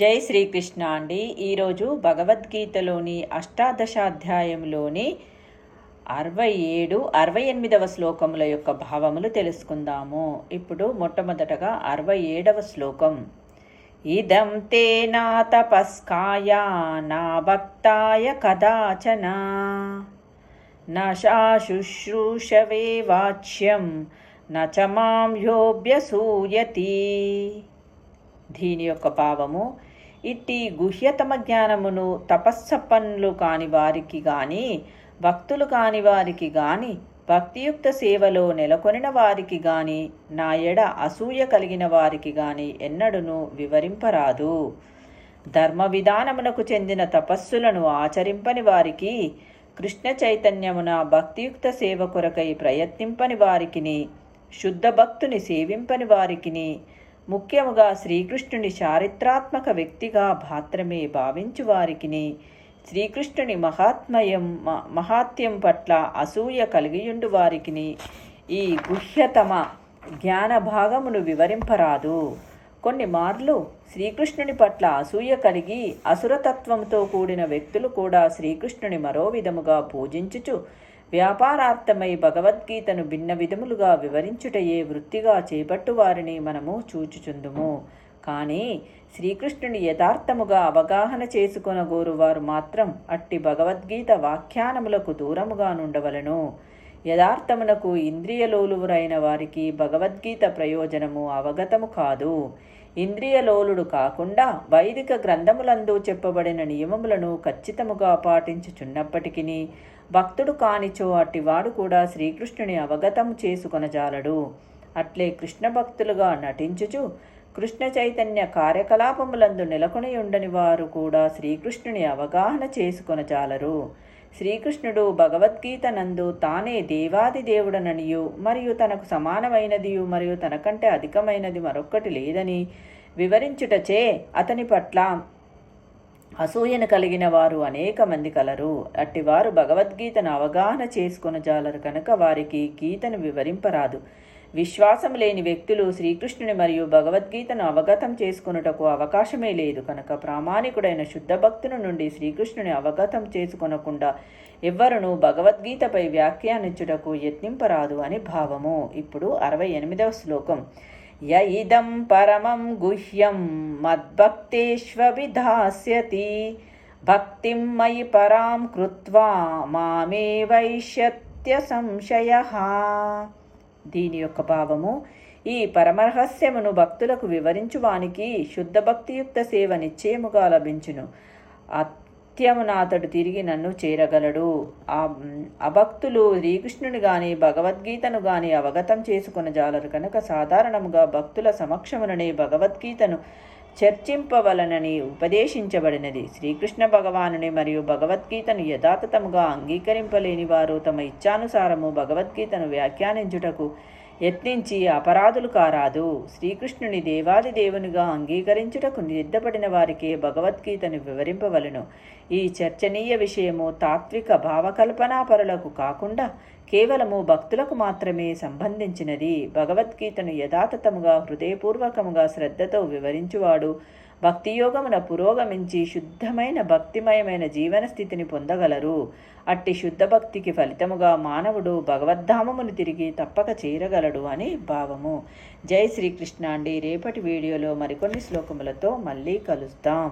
జై శ్రీకృష్ణ అండి. ఈరోజు భగవద్గీతలోని అష్టాదశాధ్యాయంలోని అరవై ఏడు అరవై ఎనిమిదవ శ్లోకముల యొక్క భావములు తెలుసుకుందాము. ఇప్పుడు మొట్టమొదటగా అరవై ఏడవ శ్లోకం. ఇదం తే నా తపస్కాయ నా భక్తాయ కదాచన. నశుశ్రూషవే వాచ్యం నచమాం యోభ్యసూయతి దీని యొక్క భావము ఇట్టి గుహ్యతమ జ్ఞానమును తపస్సపన్నులు కాని వారికి గాని భక్తులు కాని వారికి గాని భక్తియుక్త సేవలో నెలకొనిన వారికి గాని నా ఎడ అసూయ కలిగిన వారికి గాని ఎన్నడూను వివరింపరాదు. ధర్మ విధానమునకు చెందిన తపస్సులను ఆచరింపని వారికి కృష్ణ చైతన్యమున భక్తియుక్త సేవ కొరకై ప్రయత్నింపని వారికిని శుద్ధ భక్తుని సేవింపని వారికిని ముఖ్యముగా శ్రీకృష్ణుని చారిత్రాత్మక వ్యక్తిగా మాత్రమే భావించు వారికిని శ్రీకృష్ణుని మహాత్మయం మహాత్యం పట్ల అసూయ కలిగియుండు వారికిని ఈ గుహ్యతమ జ్ఞాన భాగమును వివరింపరాదు. కొన్ని మార్లు శ్రీకృష్ణుని పట్ల అసూయ కలిగి అసురతత్వంతో కూడిన వ్యక్తులు కూడా శ్రీకృష్ణుని మరో విధముగా పూజించుచు వ్యాపారార్థమై భగవద్గీతను భిన్న విధములుగా వివరించుటయే వృత్తిగా చేపట్టు వారిని మనము చూచుచుందుము. కానీ శ్రీకృష్ణుని యథార్థముగా అవగాహన చేసుకొనగోరు వారు మాత్రం అట్టి భగవద్గీత వాఖ్యానములకు దూరముగా నుండవలను. యథార్థమునకు ఇంద్రియలోలువురైన వారికి భగవద్గీత ప్రయోజనము అవగతము కాదు. ఇంద్రియలోలుడు కాకుండా వైదిక గ్రంథములందు చెప్పబడిన నియమములను ఖచ్చితముగా పాటించుచున్నప్పటికీ భక్తుడు కానిచో అట్టివాడు కూడా శ్రీకృష్ణుని అవగతం చేసుకొనజాలడు. అట్లే కృష్ణ భక్తులుగా నటించుచు కృష్ణ చైతన్య కార్యకలాపములందు నెలకొని ఉండని వారు కూడా శ్రీకృష్ణుని అవగాహన చేసుకొనజాలరు. శ్రీకృష్ణుడు భగవద్గీత నందు తానే దేవాది దేవుడననియు మరియు తనకు సమానమైనదియు మరియు తనకంటే అధికమైనది మరొక్కటి లేదని వివరించుటచే అతని పట్ల అసూయను కలిగిన వారు అనేక మంది కలరు. అట్టివారు భగవద్గీతను అవగాహన చేసుకొనజాలరు కనుక వారికి గీతను వివరింపరాదు. విశ్వాసం లేని వ్యక్తులు శ్రీకృష్ణుని మరియు భగవద్గీతను అవగతం చేసుకున్నటకు అవకాశమే లేదు. కనుక ప్రామాణికుడైన శుద్ధ భక్తుని నుండి శ్రీకృష్ణుని అవగతం చేసుకొనకుండా ఎవ్వరును భగవద్గీతపై వ్యాఖ్యానించుటకు యత్నింపరాదు అని భావము. ఇప్పుడు అరవై ఎనిమిదవ శ్లోకం. య ఇదం పరమం గుహ్యం మద్భక్తేష్విధాస్యతి భక్తిం మయి పరాం కృత్వా మామే వైశ్యత్య సంశయ. దీని యొక్క భావము. ఈ పరమరహస్యమును భక్తులకు వివరించువానికి శుద్ధ భక్తియుక్త సేవ నిశ్చయముగా లభించును. అత్యమునాతడు తిరిగి నన్ను చేరగలడు. ఆ అభక్తులు శ్రీకృష్ణుని గాని భగవద్గీతను గాని అవగతం చేసుకున్న జాలరు కనుక సాధారణముగా భక్తుల సమక్షముననే భగవద్గీతను చర్చింపవలనని ఉపదేశించబడినది. శ్రీకృష్ణ భగవానుని మరియు భగవద్గీతను యథాతథముగా అంగీకరింపలేని వారు తమ ఇచ్ఛానుసారము భగవద్గీతను వ్యాఖ్యానించుటకు యత్నించి అపరాధులు కారాదు. శ్రీకృష్ణుని దేవాది దేవునిగా అంగీకరించుటకు నిర్ధపడిన వారికి భగవద్గీతను వివరింపవలను. ఈ చర్చనీయ విషయము తాత్విక భావకల్పనాపరులకు కాకుండా కేవలము భక్తులకు మాత్రమే సంబంధించినది. భగవద్గీతను యథాతథముగా హృదయపూర్వకముగా శ్రద్ధతో వివరించువాడు. భక్తియోగమున పురోగమించి శుద్ధమైన భక్తిమయమైన జీవన స్థితిని పొందగలరు. అట్టి శుద్ధ భక్తికి ఫలితముగా మానవుడు భగవద్ధామమును తిరిగి తప్పక చేరగలడు అని భావము. జై శ్రీకృష్ణ అండి రేపటి వీడియోలో మరికొన్ని శ్లోకములతో మళ్ళీ కలుస్తాం